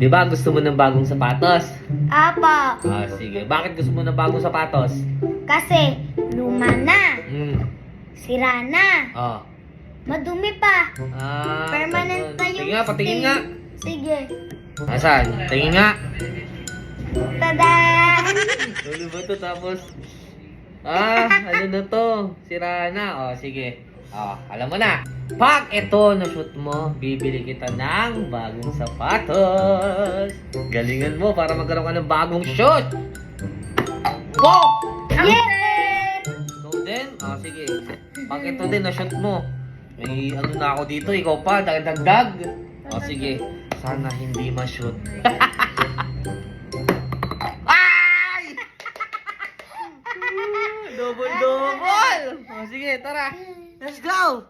Di ba gusto mo ng bagong sapatos? Apo, Ah, sige. Bakit gusto mo ng bagong sapatos? kasi luma na, Hmm. sira na, Oh. madumi pa. Ah, Permanent ganun. na yung Sige nga, patingin stain. nga. Sige. Asan? Tingin nga. Tada! Ano ba to tapos? Ah, ano na to? Sira na. Oh, sige. Oh, alam mo na. Pag ito na-shoot mo, bibili kita ng bagong sapatos. Galingan mo para magkaroon ka ng bagong shoot. Wow! Yay! Ikaw din? Oh, sige. Pag ito din na-shoot mo, may ano na ako dito, ikaw pa, dagdag. Oh, sige. Sana hindi ma-shoot. Ay! double double! Oh, sige, tara. Let's go!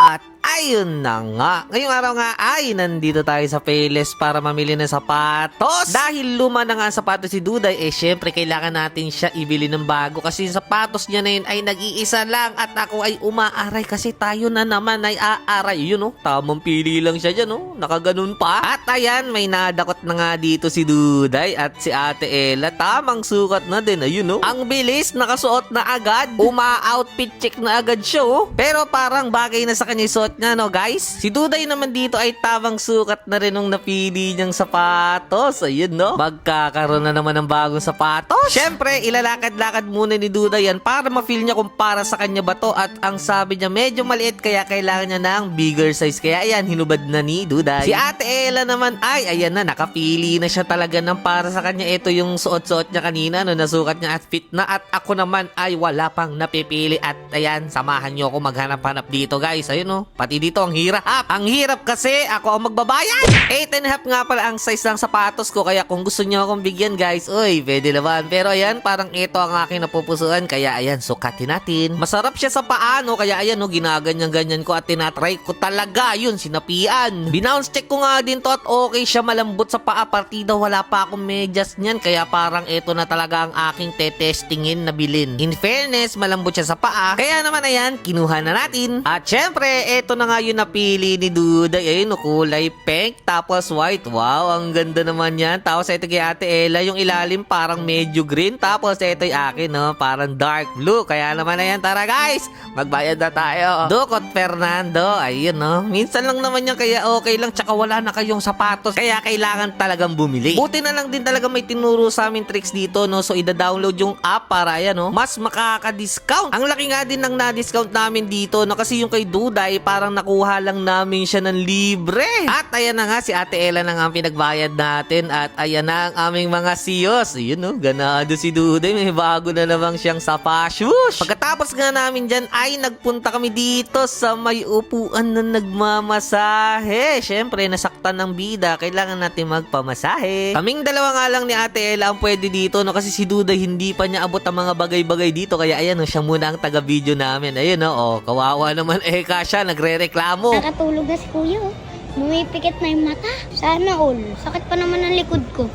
At ayun na nga. Ngayong araw nga ay nandito tayo sa Payless para mamili ng sapatos. Dahil luma na nga ang sapatos si Duday, eh syempre kailangan natin siya ibili ng bago kasi yung sapatos niya na yun ay nag-iisa lang at ako ay umaaray kasi tayo na naman ay aaray. Yun oh, tamang pili lang siya dyan oh. Nakaganon pa. At ayan, may nadakot na nga dito si Duday at si Ate Ella. Tamang sukat na din. Ayun oh. Ang bilis, nakasuot na agad. Uma-outfit check na agad siya oh. Pero parang bagay na sa kanya suot niya no guys. Si Duday naman dito ay tamang sukat na rin nung napili niyang sapatos. Ayun no. Magkakaroon na naman ng bagong sapatos. Siyempre, ilalakad-lakad muna ni Duday yan para ma-feel niya kung para sa kanya ba to. At ang sabi niya medyo maliit kaya kailangan niya ng bigger size. Kaya ayan, hinubad na ni Duday. Si Ate Ella naman ay ayan na, nakapili na siya talaga ng para sa kanya. Ito yung suot-suot niya kanina no, nasukat niya at fit na. At ako naman ay wala pang napipili. At ayan, samahan niyo ako maghanap-hanap dito guys. Ayun no, pati dito ang hirap. Ang hirap kasi ako ang magbabayad. 8 and a half nga pala ang size ng sapatos ko. Kaya kung gusto niyo akong bigyan guys, uy, pwede naman. Pero ayan, parang ito ang aking napupusuan. Kaya ayan, sukatin natin. Masarap siya sa paano. Kaya ayan no, ginaganyan-ganyan ko at tinatry ko talaga. Yun, sinapian. Binounce check ko nga din to at okay siya malambot sa paa. Partida wala pa akong medyas niyan. Kaya parang ito na talaga ang aking tetestingin na bilin. In fairness, malambot siya sa paa. Kaya naman ayan, kinuha na natin. At syempre, ito na nga yung napili ni Duday. Ayun, kulay pink tapos white. Wow, ang ganda naman yan. Tapos ito kay Ate Ella, yung ilalim parang medyo green. Tapos ito yung akin, no, parang dark blue. Kaya naman ayan, tara guys, magbayad na tayo. Dukot Fernando, ayun no. Minsan lang naman yan kaya okay lang tsaka wala na kayong sapatos. Kaya kailangan talagang bumili. Buti na lang din talaga may tinuro sa amin tricks dito no. So ida-download yung app para ayan no. Mas makaka-discount. Ang laki nga din ng na-discount namin dito no. Kasi yung kay Duday parang nakuha lang namin siya ng libre. At ayan na nga si Ate Ella na nga pinagbayad natin. At ayan na ang aming mga siyos. Ayun no. Ganado si Duday. May bago na namang siyang sapashush. Pagkatapos nga namin dyan ay nagpunta kami dito sa may upuan na nagmamasahe. Siyempre, nasaktan ng bida. Kailangan natin magpamasahe. Kaming dalawa nga lang ni Ate Ella ang pwede dito. No? Kasi si Duday hindi pa niya abot ang mga bagay-bagay dito. Kaya ayan, no, siya muna ang taga-video namin. Ayun, no? oh, kawawa naman eh siya. Nagre-reklamo. Nakatulog na si kuya oh. Bumipikit na yung mata. Sana all. Sakit pa naman ang likod ko.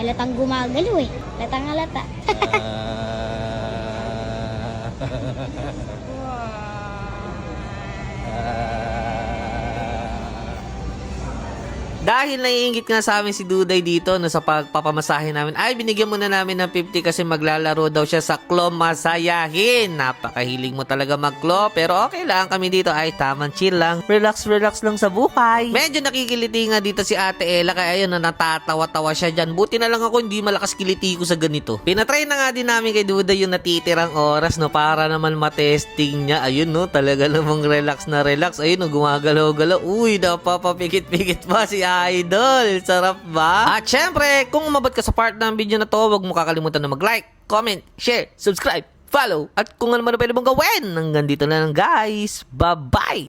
Halatang gumagalaw eh. Halatang halata. Dahil naiingit nga sa amin si Duday dito no, sa pagpapamasahe namin, ay binigyan muna namin ng 50 kasi maglalaro daw siya sa Klo Masayahin. Napakahiling mo talaga mag-Klo, pero okay lang kami dito ay tamang chill lang. Relax, relax lang sa buhay. Medyo nakikiliti nga dito si Ate Ella kaya ayun na natatawa-tawa siya dyan. Buti na lang ako hindi malakas kiliti ko sa ganito. Pinatry na nga din namin kay Duday yung natitirang oras no para naman matesting niya. Ayun no, talaga namang relax na relax. Ayun no, gumagalaw-galaw. Uy, napapapikit-pikit pa si Idol. Sarap ba? At syempre, kung umabot ka sa part ng video na to, huwag mo kakalimutan na mag-like, comment, share, subscribe, follow, at kung ano man ang pwede mong gawin. Hanggang dito na lang guys. Bye-bye!